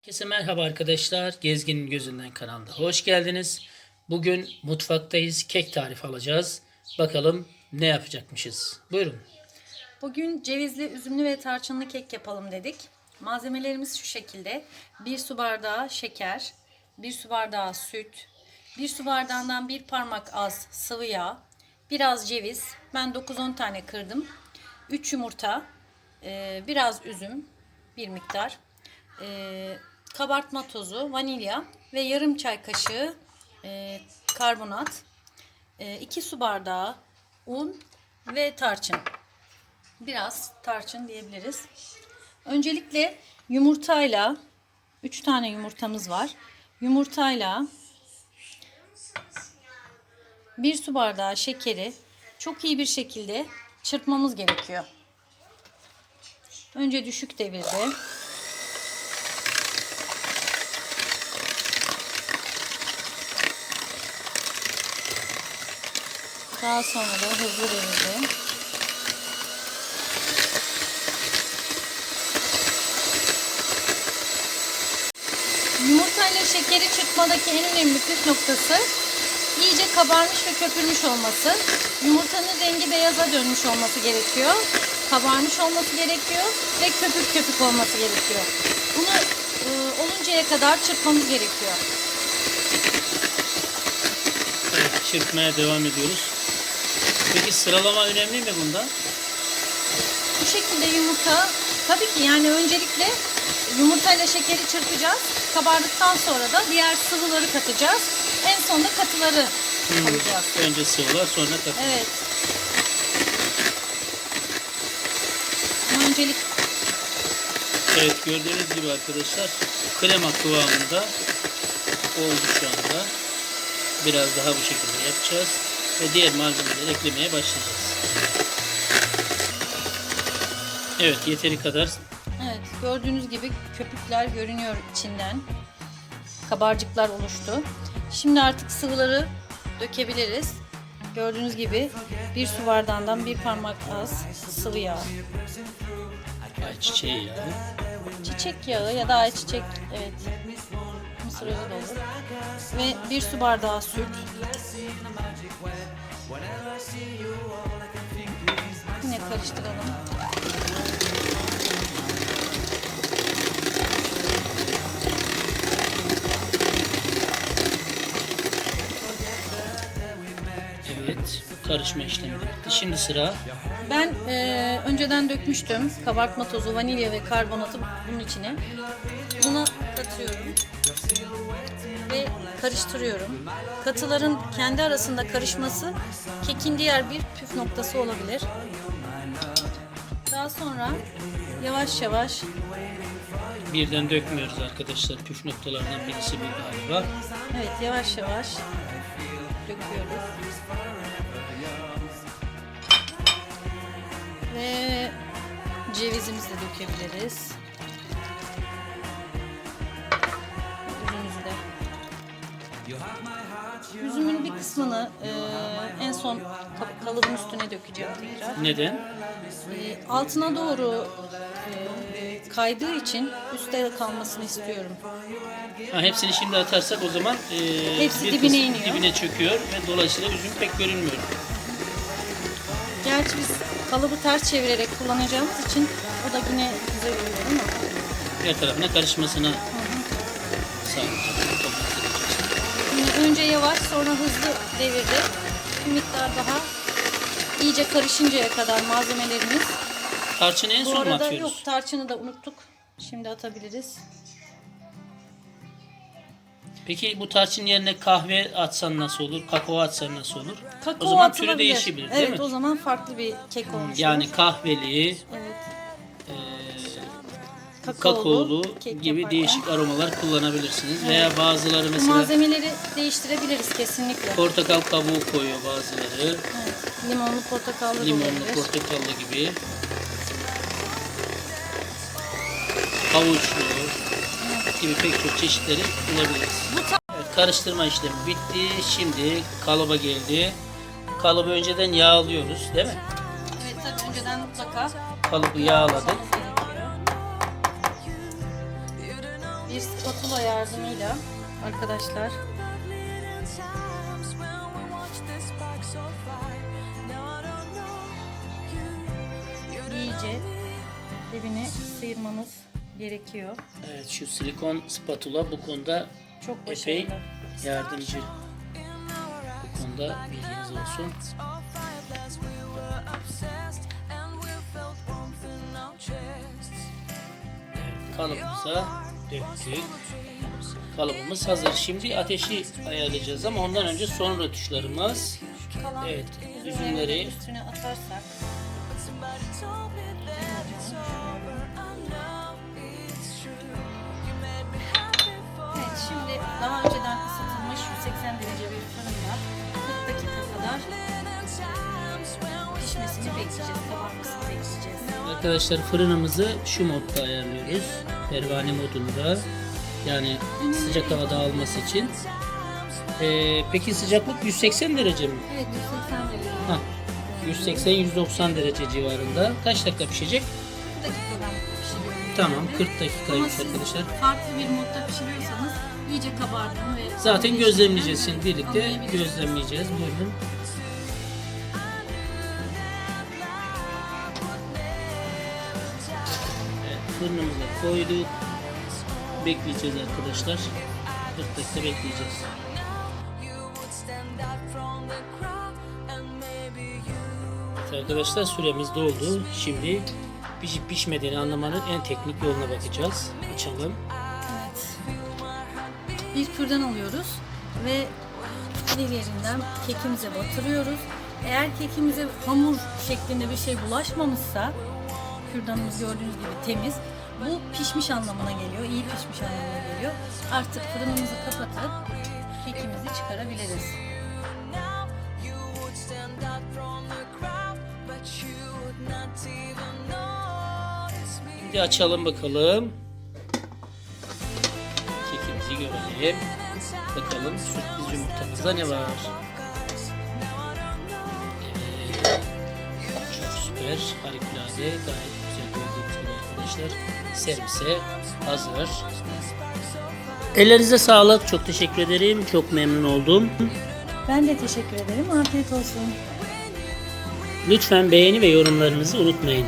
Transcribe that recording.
Herkese merhaba arkadaşlar. Gezginin Gözünden kanalına hoş geldiniz. Bugün mutfaktayız. Kek tarifi alacağız. Bakalım ne yapacakmışız. Buyurun. Bugün cevizli, üzümlü ve tarçınlı kek yapalım dedik. Malzemelerimiz şu şekilde. 1 su bardağı şeker, 1 su bardağı süt, 1 su bardağından bir parmak az sıvı yağ, biraz ceviz, ben 9-10 tane kırdım, 3 yumurta, biraz üzüm, bir miktar, kabartma tozu, vanilya ve yarım çay kaşığı e, karbonat, 2 su bardağı un ve tarçın biraz tarçın diyebiliriz. Öncelikle yumurtayla 3 tane yumurtamız var. Yumurtayla 1 su bardağı şekeri çok iyi bir şekilde çırpmamız gerekiyor. Önce düşük devirde daha sonra da hızlı devirde Yumurta ile şekeri çırpmadaki en önemli püf noktası iyice kabarmış ve köpürmüş olması. Yumurtanın rengi beyaza dönmüş olması gerekiyor. Kabarmış olması gerekiyor ve köpük köpük olması gerekiyor. Bunu e, oluncaya kadar çırpmamız gerekiyor. Evet, çırpmaya devam ediyoruz. Peki sıralama önemli mi bunda? Bu şekilde yumurta tabii ki yani öncelikle yumurtayla şekeri çırpacağız. Kabardıktan sonra da diğer sıvıları katacağız. En sonunda katıları koyacağız. Önce sıvılar sonra katı. Evet. Ama Öncelik Evet gördüğünüz gibi arkadaşlar krema kıvamında oldu şu anda. Biraz daha bu şekilde yapacağız. Ve diğer malzemeleri eklemeye başlayacağız. Evet yeteri kadar evet gördüğünüz gibi köpükler görünüyor içinden. Kabarcıklar oluştu. Şimdi artık sıvıları dökebiliriz. Gördüğünüz gibi bir su bardağından bir parmak az sıvı yağ. ayçiçeği yağı. Çiçek yağı ya da ayçiçek evet mısır özü olur. Ve bir su bardağı süt. Yine karıştıralım. Evet karışma işlemi bitti. Şimdi sıra Ben eee, önceden dökmüştüm kabartma tozu, vanilya ve karbonatı bunun içine. Buna katıyorum ve karıştırıyorum. Katıların kendi arasında karışması kekin diğer bir püf noktası olabilir. Daha sonra yavaş yavaş birden dökmüyoruz arkadaşlar. Püf noktalardan birisi bu galiba. evet yavaş yavaş döküyoruz. Cevizimizi de dökebiliriz. Üzümümüzü de. Üzümün bir kısmını e, en son ka- kalıbın üstüne dökeceğim tekrar. Neden? E, altına doğru e, kaydığı için üstte kalmasını istiyorum. Ha, hepsini şimdi atarsak o zaman e, Hepsi bir dibine kısmı iniyor. dibine çöküyor ve dolayısıyla üzüm pek görünmüyor. Gerçi biz kalıbı ters çevirerek kullanacağımız için o da yine güzel oluyor ama Her tarafına karışmasına sağlayacak. Önce yavaş sonra hızlı devirde bir miktar daha iyice karışıncaya kadar malzemelerimiz. Tarçını en Bu son mu arada atıyoruz? yok tarçını da unuttuk. Şimdi atabiliriz. Peki bu tarçın yerine kahve atsan nasıl olur? Kakao atsan nasıl olur? Kakao o zaman türü değişebilir evet, değil mi? o zaman farklı bir kek olmuş. Yani kahveli, evet, e, kakaolu, kakaolu kek gibi yaparken. değişik aromalar kullanabilirsiniz. Veya bazıları mesela malzemeleri değiştirebiliriz kesinlikle. portakal kabuğu koyuyor bazıları. Evet, limonlu portakallı Limonlu, olabilir. portakallı gibi. Havuçlu gibi pek çok çeşitleri bulabiliriz. Evet, karıştırma işlemi bitti. Şimdi kalıba geldi. Kalıbı önceden yağlıyoruz değil mi? Evet tabii önceden mutlaka Kalıbı yağladık. bir spatula yardımıyla arkadaşlar iyice dibini sıyırmanız gerekiyor. Evet şu silikon spatula bu konuda Çok epey başarılı. yardımcı. Bu konuda bilginiz olsun. Evet, kalıbımıza döktük. Kalıbımız hazır. Şimdi ateşi ayarlayacağız ama ondan önce son rötuşlarımız. Kalan Evet, üzümleri üstüne atarsak şimdi daha önceden ısıtılmış 180 derece bir fırında 40 dakika kadar pişmesini bekleyeceğiz. Kabarmasını bekleyeceğiz. Arkadaşlar fırınımızı şu modda ayarlıyoruz. Pervane modunda. Yani sıcak havada alması için. Ee, peki sıcaklık 180 derece mi? Evet 180 derece. Ha, 180-190 derece civarında. Kaç dakika pişecek? 40 dakikadan pişiriyorum. Tamam genelde. 40 Ama dakikaymış siz arkadaşlar. farklı bir modda pişiriyorsanız iyice kabardığını ve Zaten gözlemleyeceğiz şimdi birlikte gözlemleyeceğiz. Buyurun. Evet, fırınımıza koyduk. Bekleyeceğiz arkadaşlar. 40 dakika bekleyeceğiz. Evet arkadaşlar süremiz doldu. Şimdi pişip pişmediğini anlamanın en teknik yoluna bakacağız. Açalım. Bir kürdan alıyoruz ve bir yerinden kekimize batırıyoruz. Eğer kekimize hamur şeklinde bir şey bulaşmamışsa kürdanımız gördüğünüz gibi temiz. Bu pişmiş anlamına geliyor, iyi pişmiş anlamına geliyor. Artık fırınımızı kapatıp kekimizi çıkarabiliriz. Şimdi açalım bakalım. Kekimizi görelim. Bakalım sürpriz yumurtamızda ne var? Evet. Çok süper. Harikulade. Gayet güzel gördüğünüz gibi arkadaşlar. Servise hazır. Ellerinize sağlık. Çok teşekkür ederim. Çok memnun oldum. Ben de teşekkür ederim. Afiyet olsun. Lütfen beğeni ve yorumlarınızı unutmayın.